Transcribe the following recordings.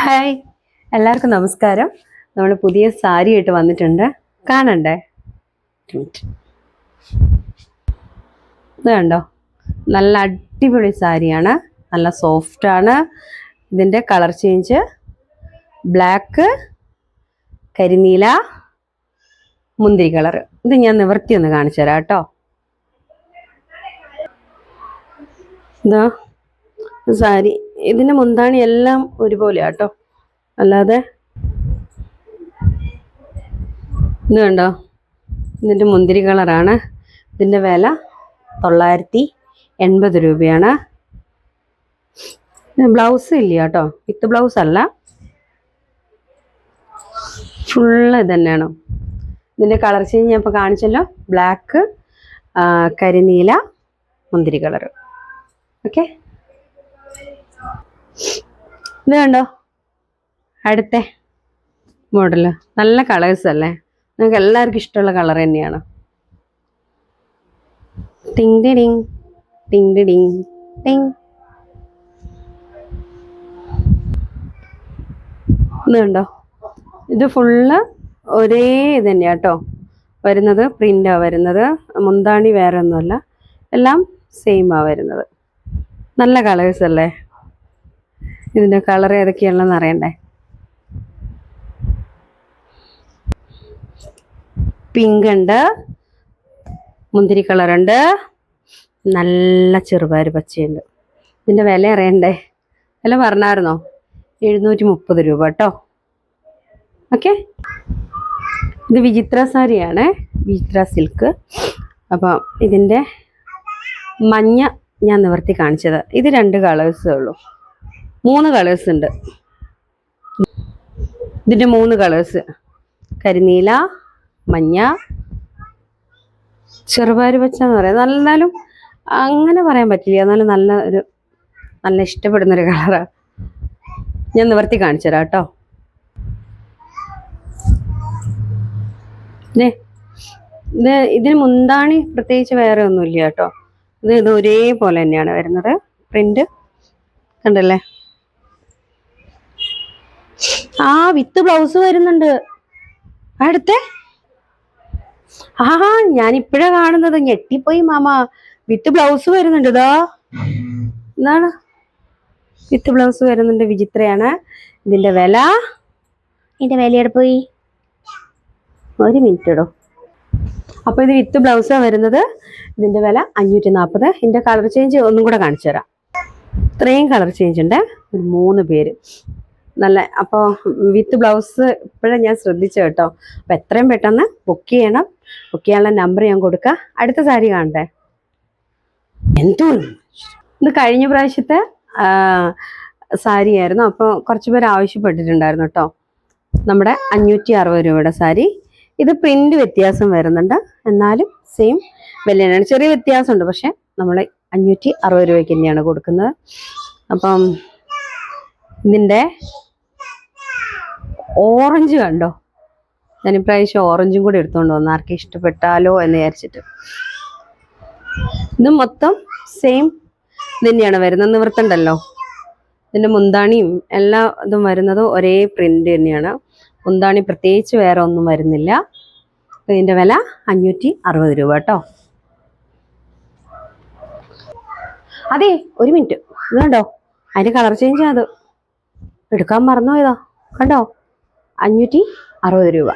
Hi. എല്ലാവർക്കും നമസ്കാരം. നമ്മൾ പുതിയ സാരി ആയിട്ട് വന്നിട്ടുണ്ട്. കാണണ്ടേ? ഇത് കണ്ടോ നല്ല അടിപൊളി സാരിയാണ്. നല്ല സോഫ്റ്റാണ് ഇതിന്റെ കളർ ചേഞ്ച് ബ്ലാക്ക് കരിനീല മുന്തിരി കളർ ഇത് ഞാൻ നിവർത്തി ഒന്ന് കാണിച്ചു തരാം കേട്ടോ. ഇതാ സാരി. ഇതിന്റെ മുന്താണി എല്ലാം ഒരുപോലെ കേട്ടോ അല്ലാതെ ഇത് കണ്ടോ? ഇതിന്റെ മുന്തിരി കളറാണ്. ഇതിന്റെ വില തൊള്ളായിരത്തി എൺപത് രൂപയാണ്. ബ്ലൗസ് ഇല്ല കേട്ടോ വിത്ത് ബ്ലൗസ് അല്ല. ഫുള്ള് തന്നെയാണ് ഇതിന്റെ കളർ ചേഞ്ച് ഞാൻ ഇപ്പോൾ കാണിച്ചല്ലോ. ബ്ലാക്ക് കരിനീല മുന്തിരി കളർ ഓക്കെ? ഇത് കണ്ടോ? അടുത്ത മോഡൽ നല്ല കളേഴ്സ് അല്ലേ? നിങ്ങൾക്ക് എല്ലാവർക്കും ഇഷ്ടമുള്ള കളർ തന്നെയാണ്. ടിങ് ടിങ് ടിങ് ടിങ് ടിങ് കണ്ടോ? ഇത് ഫുള്ള് ഒരേ ഇത് തന്നെയാണ് കേട്ടോ വരുന്നത് പ്രിന്റാണ് വരുന്നത്. മുന്താണി വേറെ ഒന്നുമല്ല എല്ലാം സെയിമാണ് വരുന്നത്. നല്ല കളേഴ്സ് അല്ലേ? ഇതിന്റെ കളർ ഏതൊക്കെയാണെന്ന് അറിയണ്ടേ? പിങ്ക് ഉണ്ട്. മുന്തിരി കളറുണ്ട് നല്ല ചെറുപയർ പച്ചയുണ്ട്. ഇതിന്റെ വില അറിയണ്ടേ? വില പറഞ്ഞായിരുന്നോ? എഴുന്നൂറ്റി മുപ്പത് രൂപ കേട്ടോ. ഓക്കെ. ഇത് വിചിത്ര സാരിയാണ്. വിചിത്ര സിൽക്ക്. അപ്പം ഇതിന്റെ മഞ്ഞ ഞാൻ നിവർത്തി കാണിച്ചത്. ഇത് രണ്ട് കളേഴ്സേ ഉള്ളൂ. മൂന്ന് കളേഴ്സ് ഉണ്ട്. ഇതിന്റെ മൂന്ന് കളേഴ്സ് കരിനീല മഞ്ഞ ചെറുപയർ പച്ച എന്ന് പറയാം. എന്നാലും അങ്ങനെ പറയാൻ പറ്റില്ല. എന്നാലും നല്ല ഒരു നല്ല ഇഷ്ടപ്പെടുന്ന ഒരു കളറാണ് ഞാൻ നിവർത്തി കാണിച്ചു തരാം കേട്ടോ. ഇത് ഇതിന് മുന്താണി പ്രത്യേകിച്ച് വേറെ ഒന്നുമില്ല കേട്ടോ. ഇത് ഇത് ഒരേപോലെ തന്നെയാണ് വരുന്നത്. പ്രിന്റ്. കണ്ടല്ലേ? ആ വിത്ത് ബ്ലൗസ് വരുന്നുണ്ട്. അടുത്തേ ആഹാ ഞാൻ ഇപ്പോഴാ കാണുന്നത്. ഞെട്ടിപ്പോയി മാമ. വിത്ത് ബ്ലൗസ് വരുന്നുണ്ട്. ഇതാ. എന്താണ് വിത്ത് ബ്ലൗസ് വരുന്നുണ്ട് വിചിത്രയാണ്. ഇതിന്റെ വില? ഇതിന്റെ വില എവിടെ പോയി? ഒരു മിനിറ്റ് ഇടോ. അപ്പൊ ഇത് വിത്ത് ബ്ലൗസാണ് വരുന്നത്. ഇതിന്റെ വില അഞ്ഞൂറ്റി നാൽപ്പത് ഇതിന്റെ കളർ ചേഞ്ച് ഒന്നും കൂടെ കാണിച്ചു തരാം. ഇത്രയും കളർ ചേഞ്ച് ഉണ്ട്. ഒരു മൂന്ന് പേര്. നല്ല അപ്പോൾ വിത്ത് ബ്ലൗസ് ഇപ്പോഴും ഞാൻ ശ്രദ്ധിച്ചു കേട്ടോ. അപ്പം എത്രയും പെട്ടെന്ന് ബുക്ക് ചെയ്യണം. ബുക്ക് ചെയ്യാനുള്ള നമ്പർ ഞാൻ കൊടുക്കുക അടുത്ത സാരി കാണണ്ടേ എന്തോ ഇത് കഴിഞ്ഞ പ്രാവശ്യത്തെ സാരി ആയിരുന്നു. അപ്പോൾ കുറച്ച് പേര് ആവശ്യപ്പെട്ടിട്ടുണ്ടായിരുന്നു കേട്ടോ. നമ്മുടെ അഞ്ഞൂറ്റി അറുപത് രൂപയുടെ സാരി ഇത് പ്രിന്റ് വ്യത്യാസം വരുന്നുണ്ട്. എന്നാലും സെയിം വില തന്നെയാണ് ചെറിയ വ്യത്യാസമുണ്ട്. പക്ഷെ നമ്മൾ അഞ്ഞൂറ്റി അറുപത് രൂപയ്ക്ക് തന്നെയാണ് കൊടുക്കുന്നത്. അപ്പം ഇതിന്റെ ഓറഞ്ച് കണ്ടോ? ഞാൻ ഇപ്രാവശ്യം ഓറഞ്ചും കൂടി എടുത്തുകൊണ്ട് വന്നു. ആർക്കും ഇഷ്ടപ്പെട്ടാലോ എന്ന് വിചാരിച്ചിട്ട്. ഇത് മൊത്തം സെയിം തന്നെയാണ് വരുന്നത്. നിവൃത്തുണ്ടല്ലോ ഇതിന്റെ മുന്താണിയും എല്ലാ ഇതും വരുന്നത് ഒരേ പ്രിന്റ് തന്നെയാണ്. മുന്താണി പ്രത്യേകിച്ച് വേറെ ഒന്നും വരുന്നില്ല. ഇതിന്റെ വില അഞ്ഞൂറ്റി അറുപത് രൂപ കേട്ടോ. അതെ ഒരു മിനിറ്റ് ഇത് കണ്ടോ? അതിന്റെ കളർ ചേഞ്ച് അത്. എടുക്കാൻ മറന്നുപോയതാ. കണ്ടോ? അഞ്ഞൂറ്റി അറുപത് രൂപ.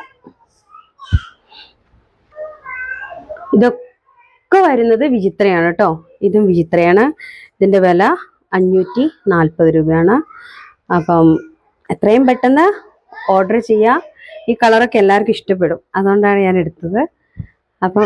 ഇതൊക്കെ വരുന്നത് വിചിത്രയാണ് കേട്ടോ. ഇതും വിചിത്രയാണ്. ഇതിന്റെ വില അഞ്ഞൂറ്റി നാൽപ്പത് രൂപയാണ്. അപ്പം എത്രയും പെട്ടെന്ന് ഓർഡർ ചെയ്യുക ഈ കളറൊക്കെ എല്ലാവർക്കും ഇഷ്ടപ്പെടും. അതുകൊണ്ടാണ് ഞാൻ എടുത്തത്. അപ്പം